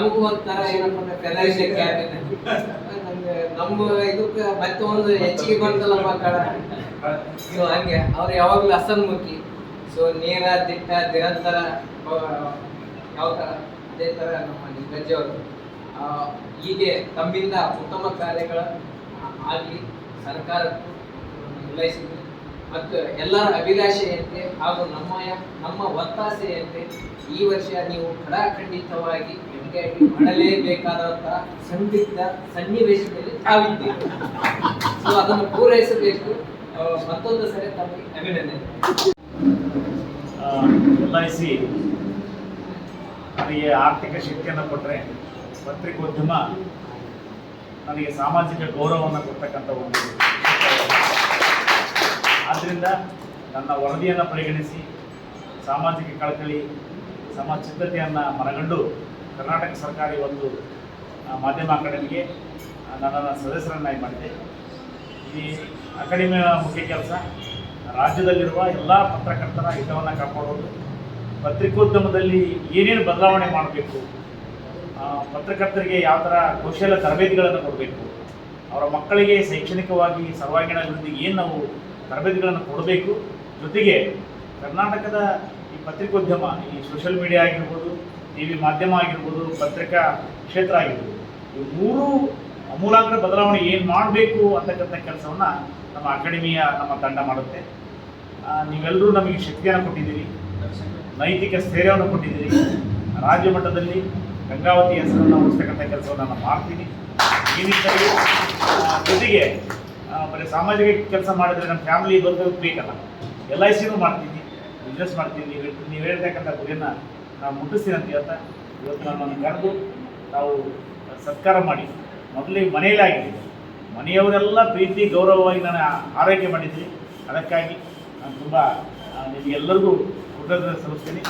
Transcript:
ನಮಗೂ ಒಂಥರ ಏನಪ್ಪ ಅಂದ್ರೆ ನಮ್ಗೆ ನಮ್ಮ ಇದಕ್ಕೆ ಮತ್ತೆ ಒಂದು ಹೆಚ್ಚಿಗೆ ಬಂತಲ್ಲ ಮಕ್ಕಳ ಸೊ ಹಂಗೆ. ಅವ್ರು ಯಾವಾಗಲೂ ಅಸನ್ಮುಖಿ. ಸೊ ನೇರ ದಿಟ್ಟ ನಿರಂತರ ಯಾವ ಥರ ಅದೇ ಥರ ನಮ್ಮ ನಿಗಜ್ಜಿ ಅವರು. ಆ, ಹೀಗೆ ತಮ್ಮಿಂದ ಉತ್ತಮ ಕಾರ್ಯಗಳ ಆಗಲಿ ಸರ್ಕಾರಕ್ಕೂ ನಿರ್ವಹಿಸಿದ್ರು ಮತ್ತು ಎಲ್ಲರ ಅಭಿಲಾಷೆಯಂತೆ ಹಾಗೂ ನಮ್ಮ ನಮ್ಮ ಒತ್ತಾಸೆಯಂತೆ ಈ ವರ್ಷ ನೀವು ಖಡಾಖಂಡಿತವಾಗಿ ಎಂಗೇಜ್ ಮಾಡಲೇಬೇಕಾದಂತಹ ಸಂದಿಗ್ಧ ಸನ್ನಿವೇಶದಲ್ಲಿ ತಾವಿದ್ದೀರಿ. ಸೊ ಅದನ್ನು ಪೂರೈಸಬೇಕು. ಮತ್ತೊಂದು ಸರಿ ತಮಗೆ ಅಭಿನಂದನೆ. ಸಿ ನನಗೆ ಆರ್ಥಿಕ ಶಕ್ತಿಯನ್ನು ಕೊಟ್ಟರೆ ಪತ್ರಿಕೋದ್ಯಮ ನನಗೆ ಸಾಮಾಜಿಕ ಗೌರವವನ್ನು ಕೊಡ್ತಕ್ಕಂಥ ಒಂದು ಆದ್ದರಿಂದ ನನ್ನ ವರದಿಯನ್ನು ಪರಿಗಣಿಸಿ ಸಾಮಾಜಿಕ ಕಳಕಳಿ ಸಮಾಜ ಸಿದ್ಧತೆಯನ್ನು ಮನಗಂಡು ಕರ್ನಾಟಕ ಸರ್ಕಾರಿ ಒಂದು ಮಾಧ್ಯಮ ಅಕಾಡೆಮಿಗೆ ನನ್ನ ನನ್ನನ್ನು ಸದಸ್ಯರನ್ನಾಗಿ ಮಾಡಿದೆ. ಈ ಅಕಾಡೆಮಿಯ ಮುಖ್ಯ ಕೆಲಸ, ರಾಜ್ಯದಲ್ಲಿರುವ ಎಲ್ಲ ಪತ್ರಕರ್ತರ ಹಿತವನ್ನು ಕಾಪಾಡೋದು, ಪತ್ರಿಕೋದ್ಯಮದಲ್ಲಿ ಏನೇನು ಬದಲಾವಣೆ ಮಾಡಬೇಕು ಪತ್ರಕರ್ತರಿಗೆ ಯಾವ ಥರ ಕೌಶಲ್ಯ ತರಬೇತಿಗಳನ್ನು ಕೊಡಬೇಕು, ಅವರ ಮಕ್ಕಳಿಗೆ ಶೈಕ್ಷಣಿಕವಾಗಿ ಸರ್ವಾಂಗೀಣ ಅಭಿವೃದ್ಧಿಗೆ ಏನು ನಾವು ತರಬೇತಿಗಳನ್ನು ಕೊಡಬೇಕು. ಜೊತೆಗೆ ಕರ್ನಾಟಕದ ಈ ಪತ್ರಿಕೋದ್ಯಮ, ಈ ಸೋಷಿಯಲ್ ಮೀಡಿಯಾ ಆಗಿರ್ಬೋದು ಟಿ ವಿ ಮಾಧ್ಯಮ ಆಗಿರ್ಬೋದು, ಪತ್ರಿಕಾ ಕ್ಷೇತ್ರ ಆಗಿರ್ಬೋದು ಈ ಮೂರು ಅಮೂಲಾಗ್ರ ಬದಲಾವಣೆ ಏನು ಮಾಡಬೇಕು ಅಂತಕ್ಕಂಥ ಕೆಲಸವನ್ನು ನಮ್ಮ ಅಕಾಡೆಮಿಯ ನಮ್ಮ ತಂಡ ಮಾಡುತ್ತೆ. ನೀವೆಲ್ಲರೂ ನಮಗೆ ಶಕ್ತಿಯನ್ನು ಕೊಟ್ಟಿದ್ದೀರಿ. ನೈತಿಕ ಸ್ಥೈರ್ಯವನ್ನು ಕೊಟ್ಟಿದ್ದೀರಿ. ರಾಜ್ಯ ಮಟ್ಟದಲ್ಲಿ ಗಂಗಾವತಿ ಹೆಸರನ್ನು ಉಳಿಸ್ತಕ್ಕಂಥ ಕೆಲಸವನ್ನು ನಾನು ಮಾಡ್ತೀನಿ. ಈ ನಿಟ್ಟಿನಲ್ಲಿ ಜೊತೆಗೆ ಬರೀ ಸಾಮಾಜಿಕ ಕೆಲಸ ಮಾಡಿದ್ರೆ ನಮ್ಮ ಫ್ಯಾಮಿಲಿ ಬಂದು ಬೇಕಲ್ಲ ಎಲ್ ಐ ಸಿನೂ ಮಾಡ್ತೀನಿ ಬಿಸ್ನೆಸ್ ಮಾಡ್ತೀನಿ. ನೀವು ನೀವು ಹೇಳ್ತಕ್ಕಂಥ ಗುರಿಯನ್ನು ನಾವು ಮುಟ್ಟಿಸ್ತೀನಿ ಅಂತ ಹೇಳ್ತಾ, ಇವತ್ತು ನನ್ನನ್ನು ಕರೆದು ನಾವು ಸತ್ಕಾರ ಮಾಡಿ, ಮೊದಲಿಗೆ ಮನೆಯಲ್ಲೇ ಆಗಿದ್ದೀನಿ. ಮನೆಯವರೆಲ್ಲ ಪ್ರೀತಿ, ಗೌರವವಾಗಿ ನಾನು ಆರೈಕೆ ಮಾಡಿದ್ದೀನಿ. ಅದಕ್ಕಾಗಿ ನಾನು ತುಂಬ ನಿಮಗೆಲ್ಲರಿಗೂ ಕೃತಜ್ಞತೆ ಸಲ್ಲಿಸ್ತೀನಿ.